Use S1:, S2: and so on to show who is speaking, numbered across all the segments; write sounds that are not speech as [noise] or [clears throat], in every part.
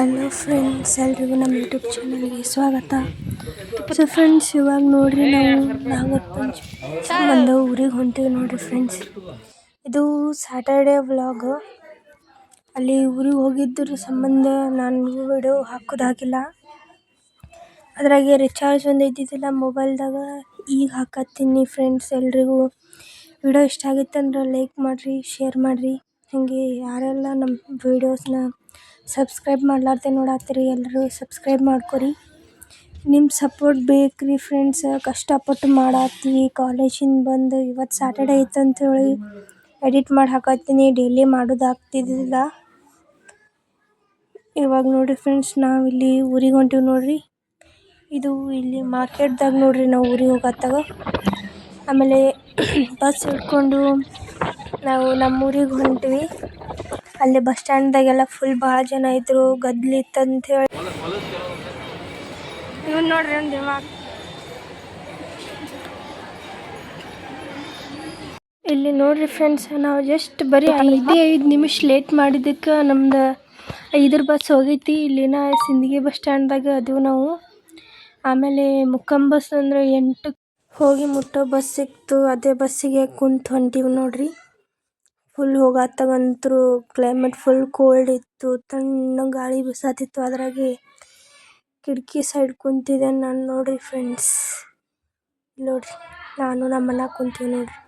S1: Hello friends ಎಲ್ರಿಗೂ ನಮ್ಮ YouTube ಚಾನಲ್ಗೆ ಸ್ವಾಗತ. ಸೊ ಫ್ರೆಂಡ್ಸ್ ಇವಾಗ ನೋಡ್ರಿ ನಾವು ನಾಗರ ಒಂದು ಊರಿಗೆ ಹೊಂಟೀವಿ ನೋಡ್ರಿ ಫ್ರೆಂಡ್ಸ್ ಇದು ಸ್ಯಾಟರ್ಡೇ ವ್ಲಾಗ್ ಅಲ್ಲಿ ಊರಿಗೆ ಹೋಗಿದ್ದರ ಸಂಬಂಧ ನಾನು ವಿಡಿಯೋ ಹಾಕೋದಾಗಿಲ್ಲ. ಅದ್ರಾಗೆ ರಿಚಾರ್ಜ್ ಒಂದು ಇದ್ದಿದ್ದಿಲ್ಲ ಮೊಬೈಲ್ದಾಗ ಈಗ ಹಾಕತ್ತೀನಿ ಫ್ರೆಂಡ್ಸ್ ಎಲ್ರಿಗೂ. ವಿಡಿಯೋ ಇಷ್ಟ ಆಗಿತ್ತಂದ್ರೆ ಲೈಕ್ ಮಾಡಿರಿ ಶೇರ್ ಮಾಡಿರಿ. ಹಾಗೆ ಯಾರೆಲ್ಲ ನಮ್ಮ ವೀಡಿಯೋಸ್ನ ಸಬ್ಸ್ಕ್ರೈಬ್ ಮಾಡ್ಲಾರ್ದೆ ನೋಡತ್ತೀರಿ ಎಲ್ಲರೂ ಸಬ್ಸ್ಕ್ರೈಬ್ ಮಾಡ್ಕೊರಿ. ನಿಮ್ಮ ಸಪೋರ್ಟ್ ಬೇಕು ರೀ ಫ್ರೆಂಡ್ಸ್ ಕಷ್ಟಪಟ್ಟು ಮಾಡತ್ತೀವಿ. ಕಾಲೇಜಿಂದ ಬಂದು ಇವತ್ತು ಸ್ಯಾಟರ್ಡೇ ಐತೆ ಅಂಥೇಳಿ ಎಡಿಟ್ ಮಾಡಿ ಹಾಕತ್ತೀನಿ. ಡೈಲಿ ಮಾಡೋದಾಗ್ತಿದ್ದಿಲ್ಲ ಇವಾಗ ನೋಡಿರಿ ಫ್ರೆಂಡ್ಸ್ ನಾವು ಇಲ್ಲಿ ಊರಿಗೆ ಹೊಂಟೀವಿ ನೋಡಿರಿ. ಇದು ಇಲ್ಲಿ ಮಾರ್ಕೆಟ್ದಾಗ ನೋಡಿರಿ ನಾವು ಊರಿಗೆ ಹೋಗತ್ತಾಗ. ಆಮೇಲೆ [clears throat] ಬಸ್ ಹಿಡ್ಕೊಂಡು ನಾವು ನಮ್ಮ ಊರಿಗೆ ಹೊಂಟ್ವಿ. ಅಲ್ಲಿ ಬಸ್ ಸ್ಟ್ಯಾಂಡ್ದಾಗೆಲ್ಲ ಫುಲ್ ಭಾಳ ಜನ ಇದ್ರು, ಗದ್ಲ ಇತ್ತು ಅಂತೇಳಿ ಇವ್ನು ನೋಡ್ರಿ ಒಂದು ಇಲ್ಲಿ ನೋಡ್ರಿ ಫ್ರೆಂಡ್ಸ್ ನಾವು ಜಸ್ಟ್ ಬರೀ ಐದೇ ಐದು ನಿಮಿಷ ಲೇಟ್ ಮಾಡಿದ್ದಕ್ಕೆ ನಮ್ದು ಐದರ ಬಸ್ ಹೋಗೈತಿ. ಇಲ್ಲಿನ ಸಿಂದಗಿ ಬಸ್ ಸ್ಟ್ಯಾಂಡ್ದಾಗ ಅದು ನಾವು. ಆಮೇಲೆ ಮುಕ್ಕಂ ಬಸ್ ಅಂದ್ರೆ ಎಂಟಕ್ಕೆ ಹೋಗಿ ಮುಟ್ಟೋ ಬಸ್ ಸಿಕ್ತು. ಅದೇ ಬಸ್ಸಿಗೆ ಕುಂತು ಹೊಂಟೀವಿ ನೋಡ್ರಿ. ಫುಲ್ ಹೋಗತ್ತಾಗಂತೂ ಕ್ಲೈಮೇಟ್ ಫುಲ್ ಕೋಲ್ಡ್ ಇತ್ತು ತಣ್ಣಗೆ ಗಾಳಿ ಬೀಸತ್ತಿತ್ತು ಅದ್ರಾಗೆ ಕಿಟಕಿ ಸೈಡ್ ಕುಂತಿದ್ದೆ ನಾನು ನೋಡ್ರಿ ಫ್ರೆಂಡ್ಸ್ ನೋಡ್ರಿ, ನಾನು ನಮ್ಮ ಅಣ್ಣ ಕುಂತೀವಿ ನೋಡ್ರಿ.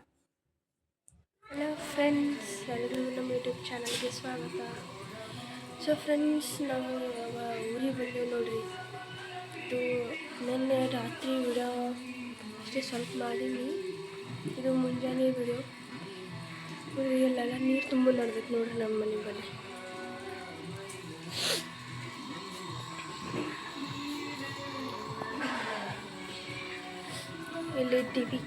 S1: ಹಲೋ ಫ್ರೆಂಡ್ಸ್ ಎಲ್ಲರಿಗೂ ನಮ್ಮ ಯೂಟ್ಯೂಬ್ ಚಾನಲ್ಗೆ ಸ್ವಾಗತ. ಸೊ ಫ್ರೆಂಡ್ಸ್ ನಾವು ಊರಿಗೆ ಬಂದೆವು ನೋಡ್ರಿ. ಇದು ನಿನ್ನೆ ರಾತ್ರಿ ವಿಡಿಯೋ ಅಷ್ಟೇ ಸ್ವಲ್ಪ ಮಾಡೀನಿ. ಇದು ಮುಂಜಾನೆ ವಿಡಿಯೋ ಊರಿಗೆಲ್ಲೆಲ್ಲ ನೀರು ತುಂಬ ನಡ್ದೈತೆ ನೋಡ್ರಿ ನಮ್ಮ ಮನೆ ಬಳಿ. ಇಲ್ಲಿ ಟಿ ವಿ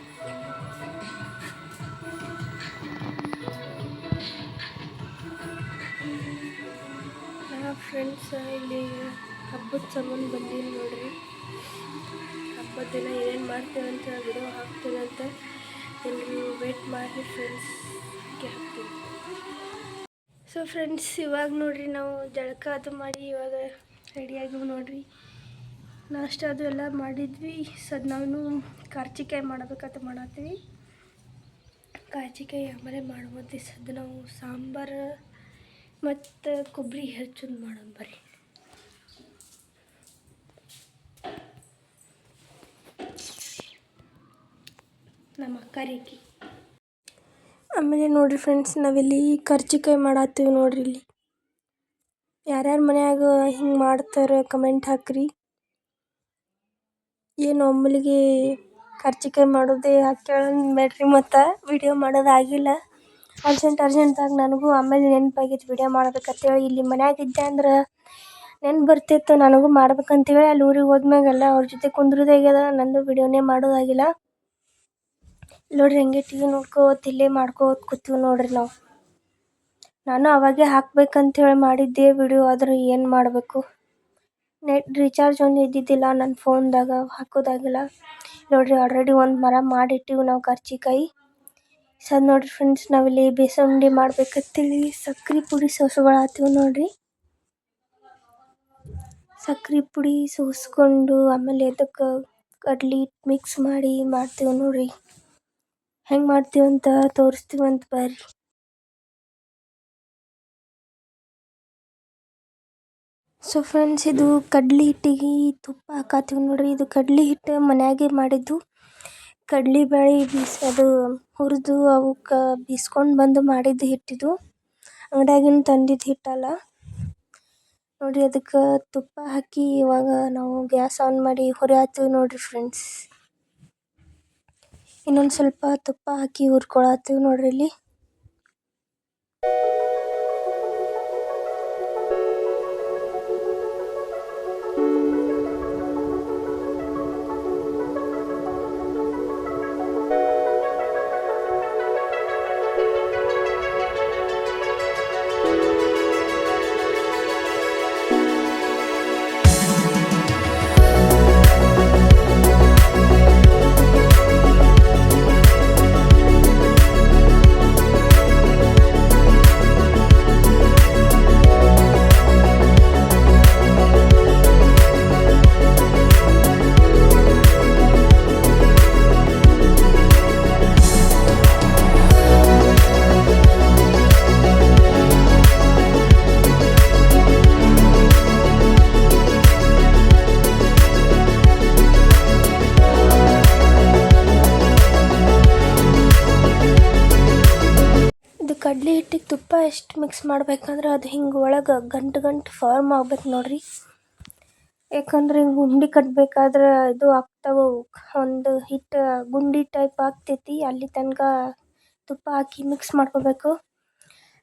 S1: ಫ್ರೆಂಡ್ಸ್ ಇಲ್ಲಿ ಹಬ್ಬದ ಸಂಬಂಧ ಬಂದೀನಿ ನೋಡ್ರಿ. ಹಬ್ಬದ ದಿನ ಏನು ಮಾಡ್ತೇವೆ ಅಂತ ವಿಡಿಯೋ ಹಾಕ್ತೀನಿ ಅಂತ ಎಲ್ಲರೂ ವೇಟ್ ಮಾಡಿ ಫ್ರೆಂಡ್ಸ್ ಸೊ ಫ್ರೆಂಡ್ಸ್ ಇವಾಗ ನೋಡ್ರಿ ನಾವು ಜಳಕ ಅದು ಮಾಡಿ ಇವಾಗ ರೆಡಿಯಾಗಿವಿ ನೋಡ್ರಿ. ನಾಷ್ಟ ಅದು ಎಲ್ಲ ಮಾಡಿದ್ವಿ. ಸದ್ ನಾವು ಕಾರ್ಚಿಕಾಯಿ ಮಾಡಬೇಕಂತ ಮಾಡತ್ತೀವಿ. ಕಾರ್ಚಿಕಾಯಿ ಆಮೇಲೆ ಮಾಡ್ಬೋದು ಸದ್ ನಾವು ಸಾಂಬಾರು ಮತ್ತು ಕೊಬ್ಬರಿ ಹೆಚ್ಚೋದು ಮಾಡೋಣ ಬರ್ರಿ. ನಮ್ಮ ಅಕ್ಕ ರೀಕಿ ಆಮೇಲೆ ನೋಡಿರಿ ಫ್ರೆಂಡ್ಸ್ ನಾವಿಲ್ಲಿ ಕರ್ಜಿಕಾಯಿ ಮಾಡತ್ತೀವಿ ನೋಡ್ರಿ ಇಲ್ಲಿ. ಯಾರ್ಯಾರ ಮನ್ಯಾಗ ಹಿಂಗೆ ಮಾಡ್ತಾರೆ ಕಮೆಂಟ್ ಹಾಕ್ರಿ. ಏನು ಒಮ್ಮಲಿಗೆ ಕರ್ಜಿಕಾಯಿ ಮಾಡೋದೇ ಬೇಡ್ರಿ ಮತ್ತು ವಿಡಿಯೋ ಮಾಡೋದಾಗಿಲ್ಲ ಅರ್ಜೆಂಟ್ ಅರ್ಜೆಂಟಾಗಿ ನನಗೂ ಆಮೇಲೆ ನೆನಪಾಗಿತ್ತು ವಿಡಿಯೋ ಮಾಡ್ಬೇಕಂತೇಳಿ. ಇಲ್ಲಿ ಮನ್ಯಾಗ ಇದ್ದೆ ಅಂದ್ರೆ ನೆನ್ಪು ಬರ್ತಿತ್ತು ನನಗೂ ಮಾಡ್ಬೇಕಂತೇಳಿ. ಅಲ್ಲಿ ಊರಿಗೆ ಹೋದ್ಮ್ಯಾಗೆಲ್ಲ, ಅವ್ರ ಜೊತೆ ಕುಂದ್ರದಾಗ್ಯದ ನಂದು ವಿಡಿಯೋನೇ ಮಾಡೋದಾಗಿಲ್ಲ ನೋಡ್ರಿ ಹಂಗೆ ಟಿ ವಿ ನೋಡ್ಕೋತ ಇಲ್ಲೇ ಮಾಡ್ಕೋತ ಕೂತೀವಿ ನೋಡ್ರಿ ನಾವು. ನಾನು ಅವಾಗೆ ಹಾಕ್ಬೇಕಂತೇಳಿ ಮಾಡಿದ್ದೆ ವಿಡಿಯೋ ಆದ್ರೆ ಏನು ಮಾಡಬೇಕು? ನೆಟ್ ರೀಚಾರ್ಜ್ ಒಂದು ಇದ್ದಿದ್ದಿಲ್ಲ ನನ್ನ ಫೋನ್ದಾಗ ಹಾಕೋದಾಗಿಲ್ಲ. ನೋಡ್ರಿ ಆಲ್ರೆಡಿ ಒಂದು ಮರ ಮಾಡಿಟ್ಟಿವಿ ನಾವು ಕರ್ಜಿಕಾಯಿ ಸದ್ ನೋಡ್ರಿ ಫ್ರೆಂಡ್ಸ್ ನಾವಿಲ್ಲಿ ಬೇಸನ್ ಉಂಡೆ ಮಾಡ್ಬೇಕಂತೇಳಿ ಸಕ್ರೆ ಪುಡಿ ಸೋಸ್ಕೊಳತ್ತೀವಿ ನೋಡ್ರಿ. ಸಕ್ರೆ ಪುಡಿ ಸೋಸ್ಕೊಂಡು ಆಮೇಲೆ ಅದಕ್ಕೆ ಕಡ್ಲಿ ಮಿಕ್ಸ್ ಮಾಡಿ ಮಾಡ್ತೀವಿ ನೋಡ್ರಿ. ಹೆಂಗೆ ಮಾಡ್ತೀವಿ ಅಂತ ಬರ್ರಿ. ಸೊ ಫ್ರೆಂಡ್ಸ್ ಇದು ಕಡ್ಲಿ ಹಿಟ್ಟಿಗೆ ತುಪ್ಪ ಹಾಕತ್ತೀವಿ ನೋಡ್ರಿ. ಇದು ಕಡ್ಲಿ ಹಿಟ್ಟು ಮನ್ಯಾಗೆ ಮಾಡಿದ್ದು. ಕಡ್ಲಿ ಬೇಳೆ ಬೀಸೋದು ಹುರಿದು ಅವಕ್ಕೆ ಬೀಸ್ಕೊಂಡು ಬಂದು ಮಾಡಿದ್ದು ಹಿಟ್ಟಿದು ಅಂಗಡಿಯಾಗಿನ ತಂದಿದ್ದು ಹಿಟ್ಟಲ್ಲ ನೋಡ್ರಿ ಅದಕ್ಕೆ ತುಪ್ಪ ಹಾಕಿ ಇವಾಗ ನಾವು ಗ್ಯಾಸ್ ಆನ್ ಮಾಡಿ ಹುರಿ ಹಾಕ್ತೀವಿ ನೋಡಿರಿ ಫ್ರೆಂಡ್ಸ್ ಇನ್ನೊಂದು ಸ್ವಲ್ಪ ತುಪ್ಪ ಹಾಕಿ ಹುರ್ಕೊಳತ್ತೀವಿ ನೋಡ್ರಿ ಇಲ್ಲಿ. ಎಷ್ಟು ಮಿಕ್ಸ್ ಮಾಡ್ಬೇಕಂದ್ರೆ ಅದು ಹಿಂಗೆ ಒಳಗೆ ಗಂಟು ಗಂಟು ಫಾರ್ಮ್ ಆಗ್ಬೇಕು ನೋಡ್ರಿ. ಯಾಕಂದ್ರೆ ಹಿಂಗೆ ಉಂಡೆ ಕಟ್ಟಬೇಕಾದ್ರೆ ಇದು ಆಗ್ತಾವೆ ಒಂದು ಹಿಟ್ಟು ಗುಂಡಿ ಟೈಪ್ ಆಗ್ತೈತಿ ಅಲ್ಲಿ ತನಕ ತುಪ್ಪ ಹಾಕಿ ಮಿಕ್ಸ್ ಮಾಡ್ಕೋಬೇಕು.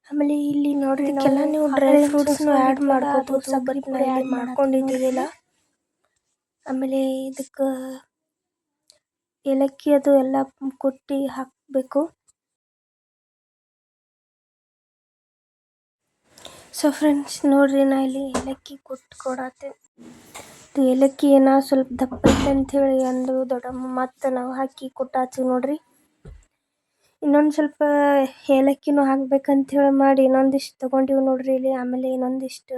S1: ಆಮೇಲೆ ಇಲ್ಲಿ ನೋಡ್ರಿ ಇದಕ್ಕೆಲ್ಲ ನೀವು ಡ್ರೈ ಫ್ರೂಟ್ಸ್ನು ಆ್ಯಡ್ ಮಾಡ್ಕೋಬೋದು ಸಕ್ಕರೆ ಪುಡಿ ಆ್ಯಡ್ ಮಾಡ್ಕೊಂಡಿದ್ದೀವಿಲ್ಲ. ಆಮೇಲೆ ಇದಕ್ಕೆ ಏಲಕ್ಕಿ ಅದು ಎಲ್ಲ ಕುಟ್ಟಿ ಹಾಕಬೇಕು. ಸೊ ಫ್ರೆಂಡ್ಸ್ ನೋಡ್ರಿ, ನಾ ಇಲ್ಲಿ ಏಲಕ್ಕಿ ಕುಟ್ಟು ಕೊಡತ್ತೆ. ಏಲಕ್ಕಿ ಏನ ಸ್ವಲ್ಪ ದಪ್ಪ ಹೇಳಿ ಅಂದು ದೊಡ್ಡಮ್ಮ, ಮತ್ತು ನಾವು ಹಾಕಿ ಕುಟ್ಟಾತೀವಿ ನೋಡ್ರಿ. ಇನ್ನೊಂದು ಸ್ವಲ್ಪ ಏಲಕ್ಕಿನೂ ಹಾಕ್ಬೇಕಂತೇಳಿ ಮಾಡಿ ಇನ್ನೊಂದಿಷ್ಟು ತೊಗೊಂಡಿವಿ ನೋಡ್ರಿ ಇಲ್ಲಿ. ಆಮೇಲೆ ಇನ್ನೊಂದಿಷ್ಟು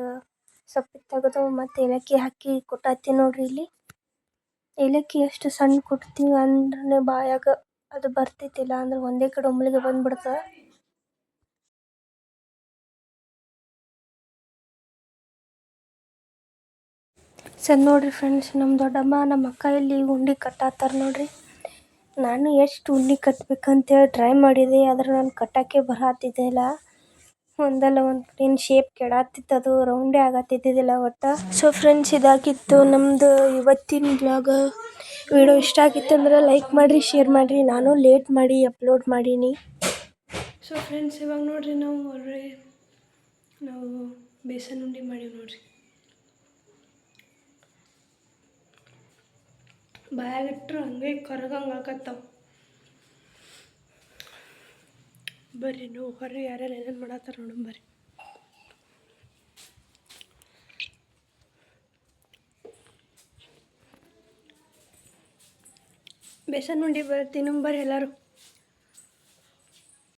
S1: ಸೊಪ್ಪು ತೆಗೆದು ಮತ್ತು ಏಲಕ್ಕಿ ಹಾಕಿ ಕೊಟ್ಟಾತಿ ನೋಡ್ರಿ ಇಲ್ಲಿ. ಏಲಕ್ಕಿ ಎಷ್ಟು ಸಣ್ಣ ಕುಟ್ತೀವಿ ಅಂದ್ರೆ ಬಾಯಾಗ ಅದು ಬರ್ತೈತಿಲ್ಲ ಅಂದ್ರೆ ಒಂದೇ ಕಡೆ ಒಮ್ಮೆಲಿಗೆ ಬಂದ್ಬಿಡ್ತದೆ. ಸರ್, ನೋಡಿರಿ ಫ್ರೆಂಡ್ಸ್ ನಮ್ಮ ದೊಡ್ಡಮ್ಮ ನಮ್ಮ ಅಕ್ಕ ಇಲ್ಲಿ ಉಂಡೆ ಕಟ್ಟಾತ್ತಾರ ನೋಡಿರಿ. ನಾನು ಎಷ್ಟು ಉಂಡೆ ಕಟ್ಬೇಕಂತೇಳಿ ಟ್ರೈ ಮಾಡಿದೆ, ಆದ್ರೆ ನಾನು ಕಟ್ಟೋಕ್ಕೆ ಬರತ್ತಿದ್ದಿಲ್ಲ ಒಂದಲ್ಲ ಒಂದು ಏನು ಶೇಪ್ ಕೆಡಾತಿತ್ತು, ಅದು ರೌಂಡೇ ಆಗತ್ತಿದ್ದಿದ್ದಿಲ್ಲ ಒಟ್ಟು. ಸೊ ಫ್ರೆಂಡ್ಸ್ ಇದಾಗಿತ್ತು ನಮ್ಮದು ಇವತ್ತಿನ ಬ್ಲಾಗ್ ವಿಡಿಯೋ ಇಷ್ಟ ಆಗಿತ್ತು ಅಂದ್ರೆ ಲೈಕ್ ಮಾಡಿರಿ ಶೇರ್ ಮಾಡಿರಿ. ನಾನು ಲೇಟ್ ಮಾಡಿ ಅಪ್ಲೋಡ್ ಮಾಡೀನಿ. ಸೊ ಫ್ರೆಂಡ್ಸ್ ಇವಾಗ ನೋಡಿರಿ ನಾವು ಆಲ್ರೆಡಿ ನಾವು ಬೇಸನ್ ಉಂಡಿ ಮಾಡೀವಿ ನೋಡ್ರಿ. ಬಾಯಾಗಿಟ್ರು ಹಂಗೆ ಕರಗಂಗೆ ಆಗತ್ತಾವ ಬರ್ರಿ, ನೀವು ಹೊರ್ರಿ, ಯಾರ್ಯಾರು ಏನೇನು ಮಾಡತ್ತಾರ ನೋಡೋಣ ಬರ್ರಿ. ಬೇಸನ್ ಉಂಡೆ ಬರ್ತೀನಿ ಬರ್ರಿ ಎಲ್ಲರೂ.